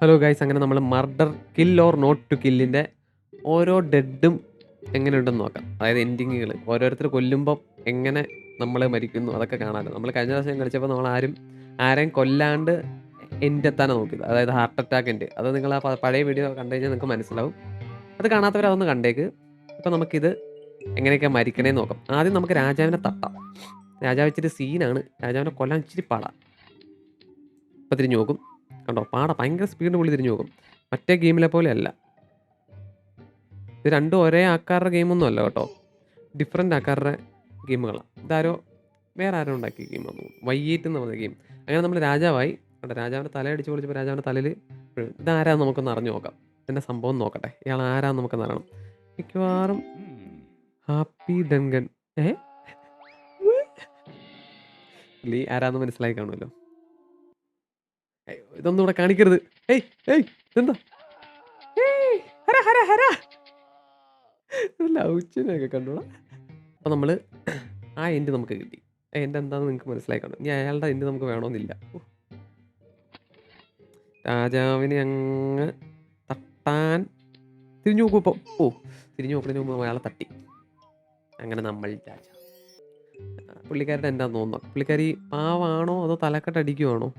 Hello guys അങ്ങനെ നമ്മൾ murder kill or not to കില്ലിന്റെ ഓരോ ഡെഡും എങ്ങനെയുണ്ടെന്ന് നോക്കാം. അതായത് എൻഡിങ്ങുകൾ ഓരോരുത്തർ കൊല്ലുമ്പോൾ എങ്ങനെ നമ്മൾ മരിക്കുന്നു അതൊക്കെ കാണാമല്ലോ നമ്മൾ കഴിഞ്ഞ ദിവസം കളിച്ചപ്പോൾ നമ്മൾ ആരും ആരെയും കൊല്ലാണ്ട് എന്റെ എത്താനാണ് നോക്കിയത്. അതായത് ഹാർട്ട് അറ്റാക്ക് ഉണ്ട് അത് നിങ്ങൾ ആ പഴയ വീഡിയോ കണ്ടു കഴിഞ്ഞാൽ നിങ്ങൾക്ക് മനസ്സിലാവും. അത് കാണാത്തവർ അതൊന്ന് കണ്ടേക്ക്. അപ്പോൾ നമുക്കിത് എങ്ങനെയൊക്കെ മരിക്കണേന്ന് നോക്കാം. ആദ്യം നമുക്ക് രാജാവിനെ തട്ടാം. രാജാവ് ഇച്ചിരി സീനാണ് രാജാവിനെ കൊല്ലാൻ ഇച്ചിരി പാടാം. അപ്പോൾ തിരിഞ്ഞു നോക്കും. കണ്ടോ പാട ഭയങ്കര സ്പീഡ് പുള്ളി തിരിഞ്ഞു പോകും മറ്റേ ഗെയിമിലെ പോലെ അല്ല ഇത് രണ്ടും ഒരേ ആക്കാരുടെ ഗെയിമൊന്നും അല്ല കേട്ടോ ഡിഫറെന്റ് ആക്കാരുടെ ഗെയിമുകളാണ് ഇതാരോ വേറെ ആരോ ഉണ്ടാക്കിയ ഗെയിമാണ് വൈകിട്ട് എന്ന് പറഞ്ഞ ഗെയിം അങ്ങനെ നമ്മൾ രാജാവായി കേട്ടോ രാജാവിന്റെ തലയടിച്ച് പൊളിച്ചപ്പോൾ രാജാവിന്റെ തലയിൽ ഇതാരാന്ന് നമുക്കൊന്ന് അറിഞ്ഞു നോക്കാം ഇതിന്റെ സംഭവം നോക്കട്ടെ ഇയാൾ ആരാന്ന് നമുക്കൊന്ന് അറിയണം മിക്കവാറും ഹാപ്പി ഡങ്കൻ ഏ ലീ ആരാന്ന് മനസ്സിലായി കാണുമല്ലോ ഇതൊന്നും ഇവിടെ കാണിക്കരുത്. ഏയ് ഏയ് ഹര ലൗച്ചിനൊക്കെ കണ്ടോളാം. അപ്പം നമ്മൾ ആ എൻഡ് നമുക്ക് കിട്ടി. ആ എന്റെ എന്താണെന്ന് നിങ്ങൾക്ക് മനസ്സിലായി കാണും. ഇനി അയാളുടെ എൻഡ് നമുക്ക് വേണമെന്നില്ല. രാജാവിനെ അങ്ങ് തട്ടാൻ തിരിഞ്ഞു നോക്കും ഇപ്പോൾ ഓ തിരിഞ്ഞു നോക്കുന്നതിന് മുമ്പ് അയാളെ തട്ടി. അങ്ങനെ നമ്മൾ രാജാവ്. പുള്ളിക്കാരുടെ എന്താന്ന് തോന്നുന്നു? പുള്ളിക്കാരി പാവാണോ അതോ തലക്കെട്ടടിക്കുവാണോ.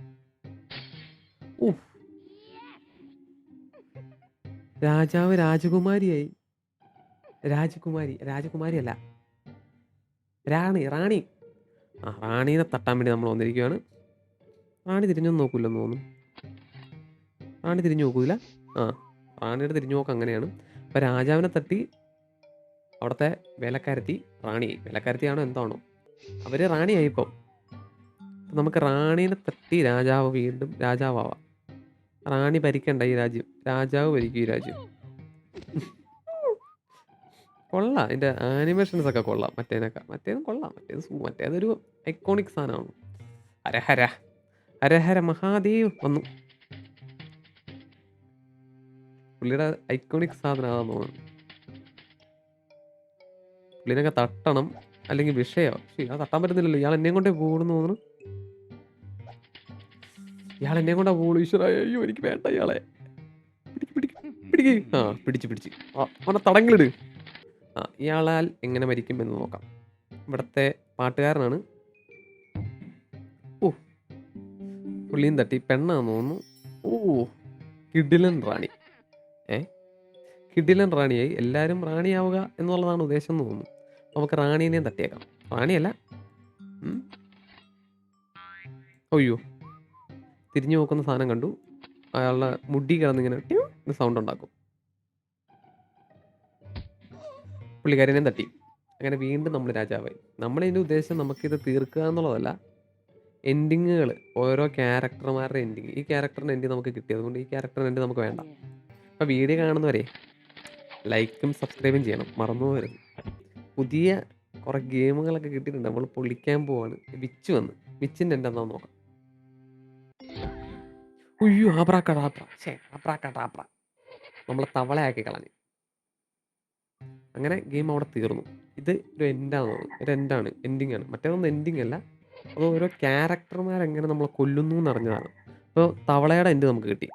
രാജാവ് രാജകുമാരിയായി. രാജകുമാരി രാജകുമാരിയല്ല. റാണി റാണി. ആ റാണീനെ തട്ടാൻ വേണ്ടി നമ്മൾ വന്നിരിക്കുകയാണ് റാണി തിരിഞ്ഞൊന്നും നോക്കൂലെന്ന് തോന്നുന്നു. റാണി തിരിഞ്ഞു നോക്കൂല? ആ റാണിയുടെ തിരിഞ്ഞു നോക്ക് അങ്ങനെയാണ്. അപ്പം രാജാവിനെ തട്ടി അവിടുത്തെ വേലക്കാരത്തി റാണി. വേലക്കാരത്തിയാണോ എന്താണോ? അവർ റാണിയായി നമുക്ക് റാണീനെ തട്ടി രാജാവ് വീണ്ടും രാജാവാവാം. റാണി ഭരിക്കണ്ട ഈ രാജ്യം. രാജാവ് ഭരിക്കും ഈ രാജ്യം. കൊള്ളാം. അതിന്റെ ആനിമേഷൻസ് ഒക്കെ കൊള്ളാം. മറ്റേനൊക്കെ മറ്റേതും കൊള്ളാം. മറ്റേത് മറ്റേതൊരു ഐക്കോണിക് സാധനമാണ്. ഹരഹര ഹരഹര മഹാദേവ് വന്നു. പുള്ളിയുടെ ഐക്കോണിക് സാധനമാണെന്ന് തോന്നുന്നു. പുള്ളിനൊക്കെ തട്ടണം. അല്ലെങ്കിൽ വിഷയോ പക്ഷേ ഇയാൾ തട്ടാൻ പറ്റുന്നില്ലല്ലോ. ഇയാൾ എന്നെയും കൊണ്ടേ പോകണമെന്ന് തോന്നുന്നു. ഇയാൾ എന്നെ കൊണ്ടാ അയ്യോ എനിക്ക് വേണ്ട ഇയാളെ. പിടിക്ക് ആ പിടിച്ച് പിടിച്ച്. അവനെ തടങ്ങളിട് ആ ഇയാളാൽ എങ്ങനെ മരിക്കും എന്ന് നോക്കാം. ഇവിടുത്തെ പാട്ടുകാരനാണ്. ഓ പുള്ളിയും തട്ടി. പെണ്ണാന്ന് തോന്നുന്നു. ഓ കിഡിലൻ റാണി. ഏ? കിഡിലൻ റാണിയായി. എല്ലാവരും റാണിയാവുക എന്നുള്ളതാണ് ഉദ്ദേശം എന്ന് തോന്നുന്നു. നമുക്ക് റാണീനെയും തട്ടിയേക്കാം. റാണിയല്ല. അയ്യോ. തിരിഞ്ഞു നോക്കുന്ന സാധനം കണ്ടു. അയാളുടെ മുടി കിടന്നിങ്ങനെ സൗണ്ട് ഉണ്ടാക്കും. പുള്ളിക്കാരനെ തട്ടി. അങ്ങനെ വീണ്ടും നമ്മൾ രാജാവായി. നമ്മളതിന്റെ ഉദ്ദേശം നമുക്കിത് തീർക്കുക എന്നുള്ളതല്ല എൻഡിങ്ങുകൾ ഓരോ ക്യാരക്ടർമാരുടെ എൻഡിങ് ഈ ക്യാരക്ടറിന്റെ എൻഡിങ് നമുക്ക് കിട്ടി. അതുകൊണ്ട് ഈ ക്യാരക്ടറിന്റെ എൻഡ് നമുക്ക് വേണ്ട. അപ്പോൾ വീഡിയോ കാണുന്നവരെ ലൈക്കും സബ്സ്ക്രൈബും ചെയ്യണം. മറന്നു പോകരുത്. പുതിയ കുറേ ഗെയിമുകളൊക്കെ കിട്ടിയിട്ടുണ്ട്. നമ്മൾ പൊളിക്കാൻ പോവാണ്. വിച്ച് വന്ന്. വിച്ചിന്റെ എന്റെ എന്താണെന്ന് നോക്കാം. ഉയ്യോ ആബ്രാക്കടാബ്ര ഛേ ആബ്രാക്കടാബ്ര നമ്മളെ തവളയാക്കി കളഞ്ഞു. അങ്ങനെ ഗെയിം അവിടെ തീർന്നു. ഇത് ഒരു എൻഡാണ് ഒരു എൻഡാണ് എൻഡിങ് ആണ്. മറ്റേതൊന്നും എൻഡിങ് അല്ല. അത് ഓരോ ക്യാരക്ടർമാരെങ്ങനെ നമ്മളെ കൊല്ലുന്നു എന്നറിഞ്ഞതാണ്. അപ്പോൾ തവളയുടെ എൻഡ് നമുക്ക് കിട്ടി.